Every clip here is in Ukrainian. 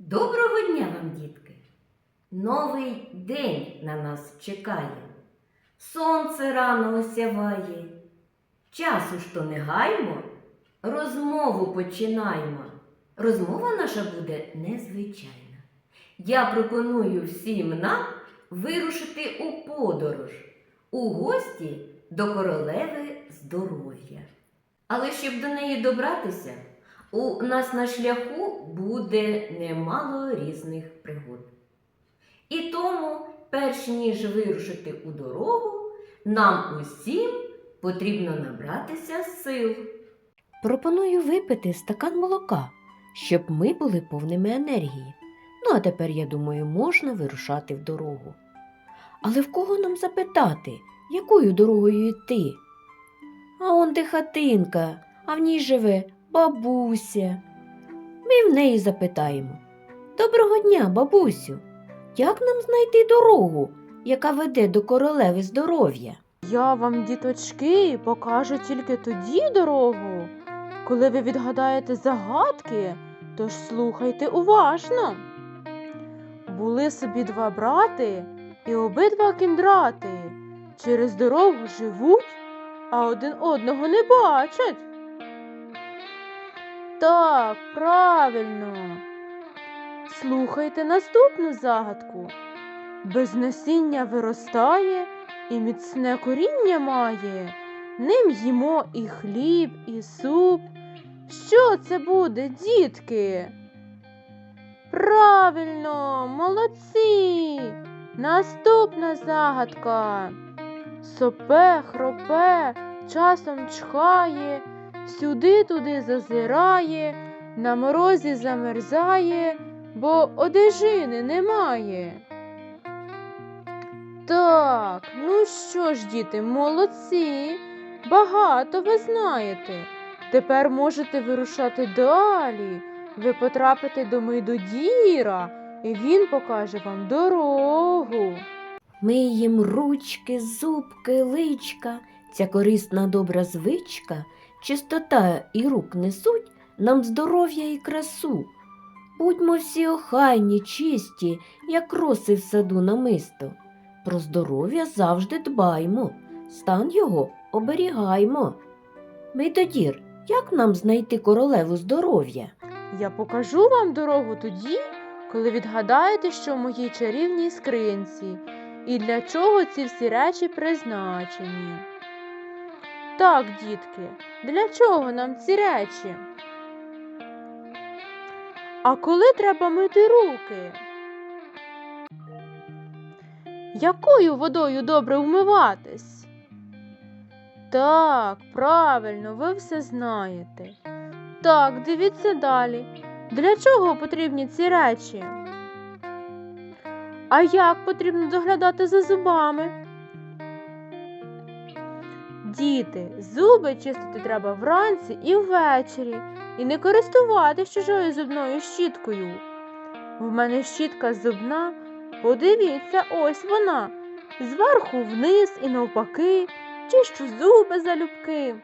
Доброго дня вам, дітки! Новий день на нас чекає. Сонце рано осяває. Часу ж то не гаймо, розмову починаємо. Розмова наша буде незвичайна. Я пропоную всім нам вирушити у подорож, у гості до королеви здоров'я. Але щоб до неї добратися, у нас на шляху буде немало різних пригод. І тому, перш ніж вирушити у дорогу, нам усім потрібно набратися сил. Пропоную випити стакан молока, щоб ми були повними енергії. Ну, а тепер, я думаю, можна вирушати в дорогу. Але в кого нам запитати, якою дорогою йти? А он де хатинка, а в ній живе бабуся. Ми в неї запитаємо. Доброго дня, бабусю. Як нам знайти дорогу, яка веде до королеви здоров'я? Я вам, діточки, покажу тільки тоді дорогу, коли ви відгадаєте загадки, тож слухайте уважно. Були собі два брати і обидва кіндрати. Через дорогу живуть, а один одного не бачать. Так, правильно. Слухайте наступну загадку. Без насіння виростає і міцне коріння має. Ним їмо і хліб, і суп. Що це буде, дітки? Правильно, молодці. Наступна загадка. Сопе, хропе, часом чхає, сюди-туди зазирає, на морозі замерзає, бо одежини немає. Так, ну що ж, діти, молодці, багато ви знаєте. Тепер можете вирушати далі. Ви потрапите до Мейдодіра, і він покаже вам дорогу. Миєм ручки, зубки, личка. Ця корисна добра звичка, чистота і рук несуть нам здоров'я і красу. Будьмо всі охайні, чисті, як роси в саду намисто. Про здоров'я завжди дбаймо, стан його оберігаймо. Мейдодір, як нам знайти королеву здоров'я? Я покажу вам дорогу тоді, коли відгадаєте, що в моїй чарівній скринці, і для чого ці всі речі призначені. Так, дітки, для чого нам ці речі? А коли треба мити руки? Якою водою добре вмиватись? Так, правильно, ви все знаєте. Так, дивіться далі. Для чого потрібні ці речі? А як потрібно доглядати за зубами? Діти, зуби чистити треба вранці і ввечері, і не користуватись чужою зубною щіткою. В мене щітка зубна, подивіться, ось вона. Зверху вниз і навпаки, чищу зуби залюбки.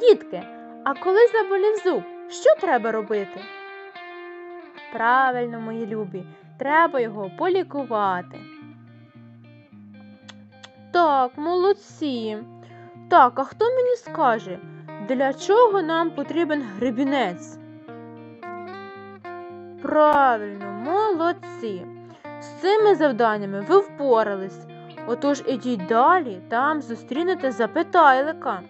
Дітки, а коли заболів зуб, що треба робити? Правильно, мої любі, треба його полікувати. Так, молодці. Так, а хто мені скаже, для чого нам потрібен гребінець? Правильно, молодці. З цими завданнями ви впорались. Отож ідіть далі, там зустрінете запитайлика.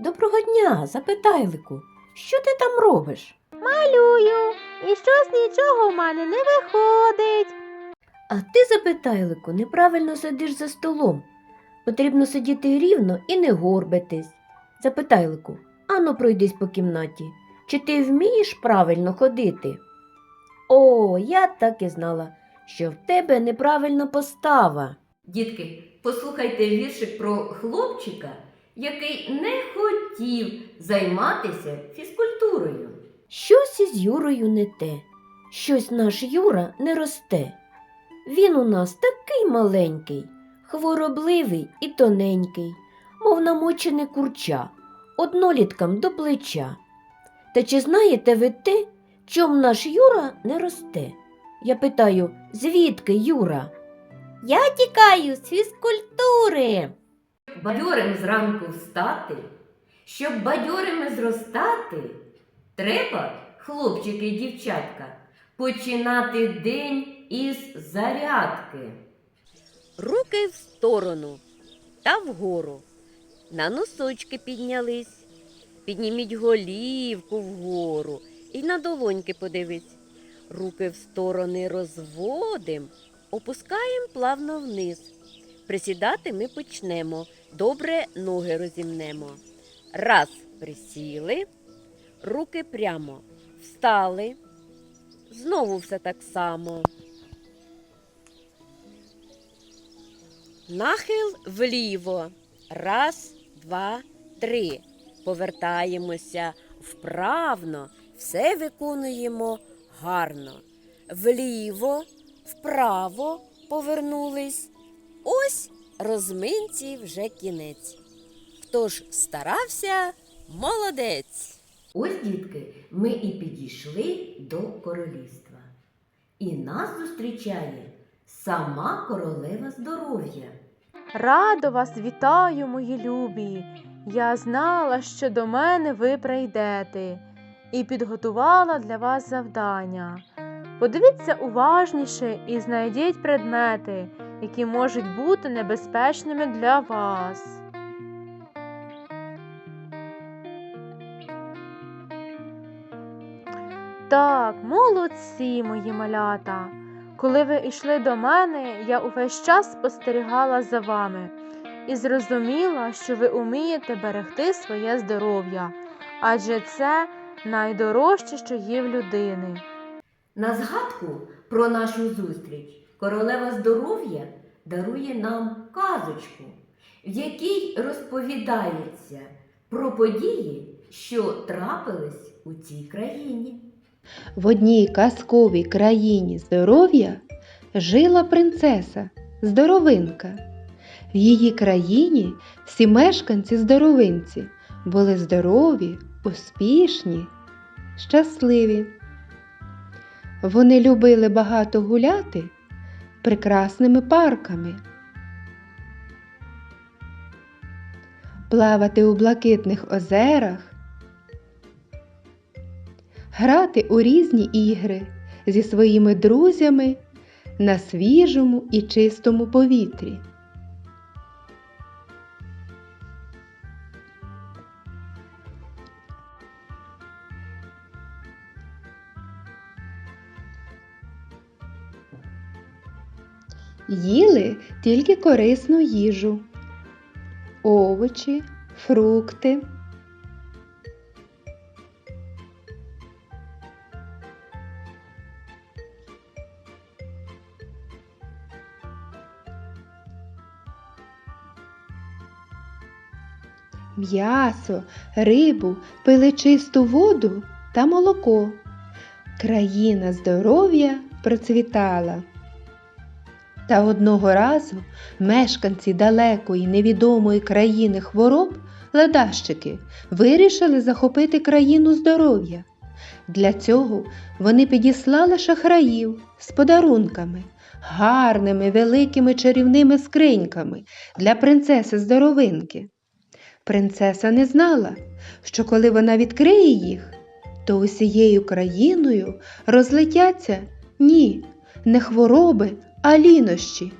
Доброго дня, запитайлику, що ти там робиш? Малюю, і щось нічого в мене не виходить. А ти, запитайлику, неправильно сидиш за столом. Потрібно сидіти рівно і не горбитись. Запитайлику, ану пройдись по кімнаті. Чи ти вмієш правильно ходити? О, я так і знала, що в тебе неправильно постава. Дітки, послухайте віршик про хлопчика, який не хотів займатися фізкультурою. Щось із Юрою не те, щось наш Юра не росте. Він у нас такий маленький, хворобливий і тоненький, мов намочене курча, одноліткам до плеча. Та чи знаєте ви те, чом наш Юра не росте? Я питаю, звідки Юра? Я тікаю з фізкультури. Бадьорим зранку встати, щоб бадьорими зростати, треба, хлопчики і дівчатка, починати день із зарядки. Руки в сторону та вгору. На носочки піднялись. Підніміть голівку вгору і на долоньки подивись. Руки в сторони розводим, опускаємо плавно вниз. Присідати ми почнемо. Добре ноги розімнемо. Раз, присіли, руки прямо. Встали. Знову все так само. Нахил вліво. Раз, два, три. Повертаємося вправно, все виконуємо гарно. Вліво, вправо повернулись. Ось розминці вже кінець. Хто ж старався, молодець. Ось, дітки, ми і підійшли до королівства. І нас зустрічає сама королева здоров'я. Радо вас вітаю, мої любі. Я знала, що до мене ви прийдете, і підготувала для вас завдання. Подивіться уважніше і знайдіть предмети, які можуть бути небезпечними для вас. Так, молодці, мої малята. Коли ви йшли до мене, я увесь час спостерігала за вами і зрозуміла, що ви умієте берегти своє здоров'я, адже це найдорожче, що є в людини. На згадку про нашу зустріч королева здоров'я дарує нам казочку, в якій розповідається про події, що трапились у цій країні. В одній казковій країні здоров'я жила принцеса здоровинка. В її країні всі мешканці здоровинці були здорові, успішні, щасливі. Вони любили багато гуляти прекрасними парками, плавати у блакитних озерах грати у різні ігри зі своїми друзями на свіжому і чистому повітрі. Їли тільки корисну їжу, овочі, фрукти. М'ясо, рибу, пили чисту воду та молоко. Країна здоров'я процвітала. Та одного разу мешканці далекої невідомої країни хвороб, ледащики, вирішили захопити країну здоров'я. Для цього вони підіслали шахраїв з подарунками, гарними великими чарівними скриньками для принцеси здоровинки. Принцеса не знала, що коли вона відкриє їх, то усією країною розлетяться ні, не хвороби, а лінощі.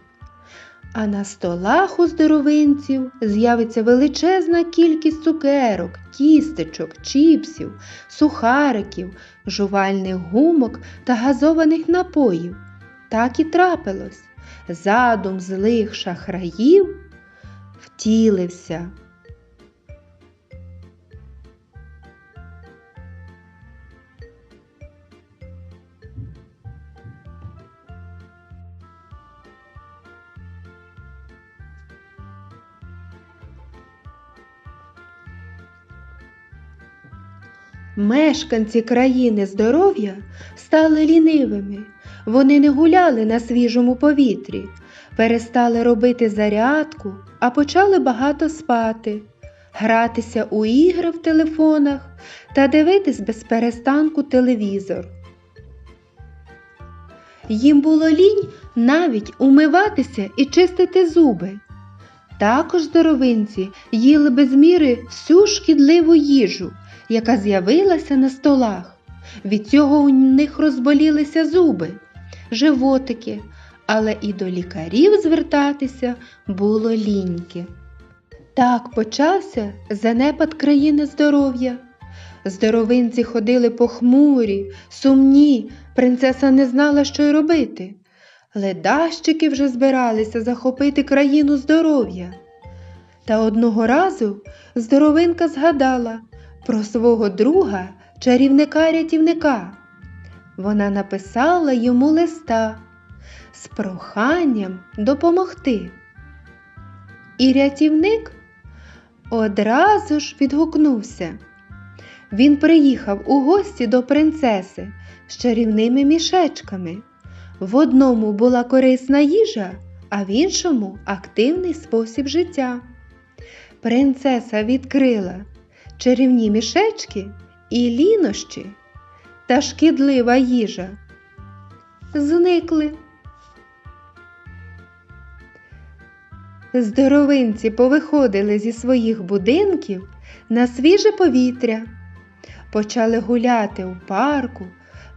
А на столах у здоровинців з'явиться величезна кількість цукерок, кістечок, чіпсів, сухариків, жувальних гумок та газованих напоїв. Так і трапилось. Задум злих шахраїв втілився. Мешканці країни здоров'я стали лінивими. Вони не гуляли на свіжому повітрі, перестали робити зарядку, а почали багато спати, гратися у ігри в телефонах та дивитись без перестанку телевізор. їм було лінь навіть умиватися і чистити зуби. Також здоровинці їли без міри всю шкідливу їжу, яка з'явилася на столах. Від цього у них розболілися зуби, животики, але і до лікарів звертатися було ліньки. Так почався занепад країни здоров'я. Здоровинці ходили похмурі, сумні, принцеса не знала, що й робити. Ледащики вже збиралися захопити країну здоров'я. Та одного разу здоровинка згадала про свого друга, чарівника-рятівника. Вона написала йому листа з проханням допомогти. І рятівник одразу ж відгукнувся. Він приїхав у гості до принцеси з чарівними мішечками. В одному була корисна їжа, а в іншому активний спосіб життя. Принцеса відкрила чарівні мішечки і лінощі та шкідлива їжа. Зникли. Здоровинці повиходили зі своїх будинків на свіже повітря, почали гуляти у парку,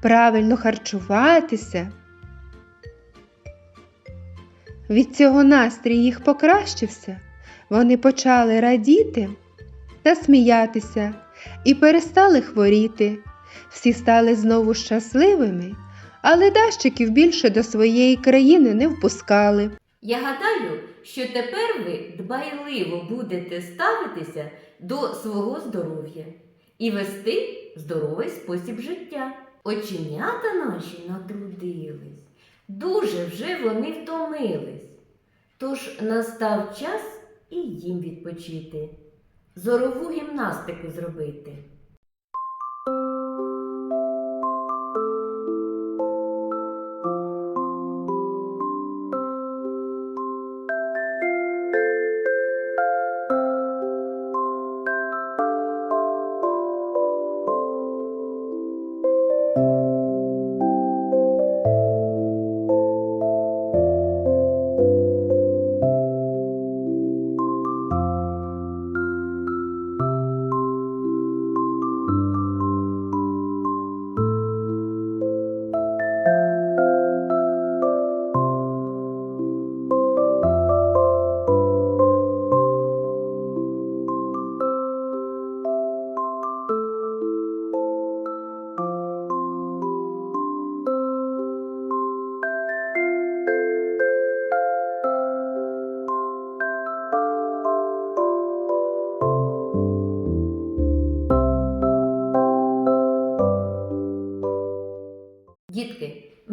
правильно харчуватися. Від цього настрій їх покращився, вони почали радіти та сміятися і перестали хворіти. Всі стали знову щасливими, але дащиків більше до своєї країни не впускали. Я гадаю, що тепер ви дбайливо будете ставитися до свого здоров'я і вести здоровий спосіб життя. Оченята наші натрудились, дуже вже вони втомились. Тож настав час і їм відпочити, зорову гімнастику зробити.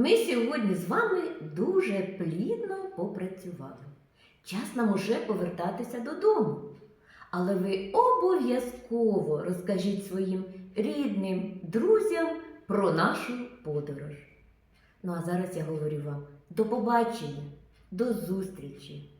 Ми сьогодні з вами дуже плідно попрацювали. Час нам уже повертатися додому. Але ви обов'язково розкажіть своїм рідним друзям про нашу подорож. Ну а зараз я говорю вам до побачення, до зустрічі!